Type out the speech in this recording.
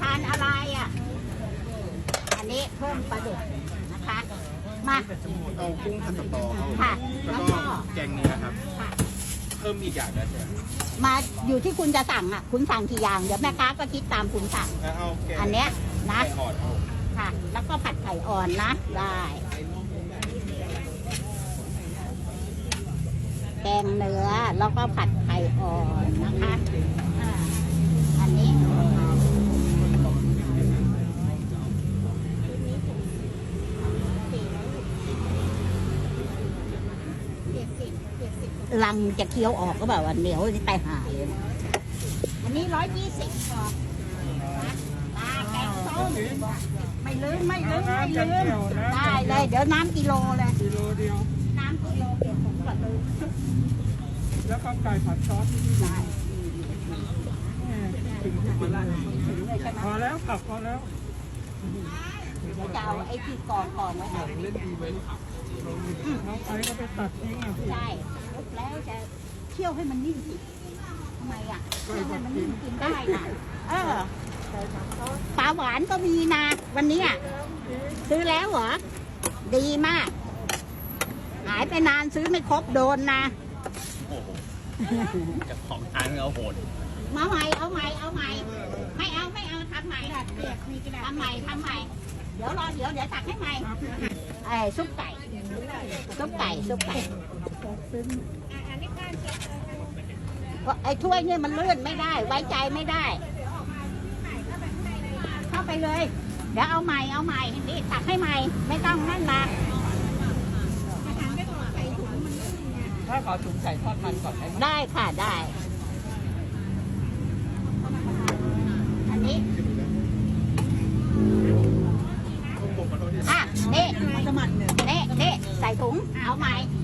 ทานอะไรอะ อันนี้เพิ่มปลาดุกนะคะ มาเอากุ้งผัดสตอครับค่ะ แล้วแล้วก็ก็แกงเนื้อครับ ค่ะ เพิ่มอีกอย่างได้ใช่ไหมมาอยู่ที่คุณจะสั่งอะ คุณสั่งกี่อย่าง เดี๋ยวแม่ค้าก็คิดตามคุณสั่งแล้วเอาแกงอันเนี้ยนะไก่อ่อนเอาค่ะ แล้วก็ผัดไข่อ่อนนะ ได้ แกงเนื้อ แล้วก็ผัดไข่อ่อนนะคะอ่าอันนี้ ลังจะเคี้ยวออกก็แบบว่าเหนียวไปหายเลยนะอันนี้ร้อยยี่สิบพอปลาแกงส้มไม่ลืมไม่ลืมไม่ลืมได้เลยเดี๋ยวน้ำกิโลเลยกิโลเดียวน้ำกิโลเดียวผมก็ลืมแล้วก็ไก่ผัดซอสที่นี่ได้ถึงที่ร้านถึงเลยใช่ไหมพอแล้วผักพอแล้วเดี๋ยวจะเอาไอ้ที่กองกองไว้ให้เล่นดีไว้น้องไอ้ก็ไปตัดทิ้งอะพี่ใช่ แล้วจะเคี่ยวให้มันนิ่มสิทำไมอะเคี่ยวให้มันนิ่มกินได้นะเออปลาหวานก็มีนะวันนี้อะซื้อแล้วเหรอ ดีมาก หายไปนานซื้อไม่ครบโดนนะโอ้โหจะของทานเอาโหดมาใหม่เอาใหม่เอาใหม่ไม่เอาไม่เอาทำใหม่ทำใหม่ทำใหม่เดี๋ยวรอเดี๋ยวเดี๋ยวตักให้ใหม่ไอ้ซุปไก่ ซุปไก่ซุปไก่เพราะไอ้ถ้วยเนี่ยมันเลื่อนไม่ได้ ไว้ใจไม่ได้ เข้าไปเลย เดี๋ยวเอาใหม่เอาใหม่นี่ตักให้ใหม่ ไม่ต้องนั่นนะถ้าขอถุงไก่ทอดมันก่อนได้ไหมได้ค่ะได้ อันนี้ อะนี่ส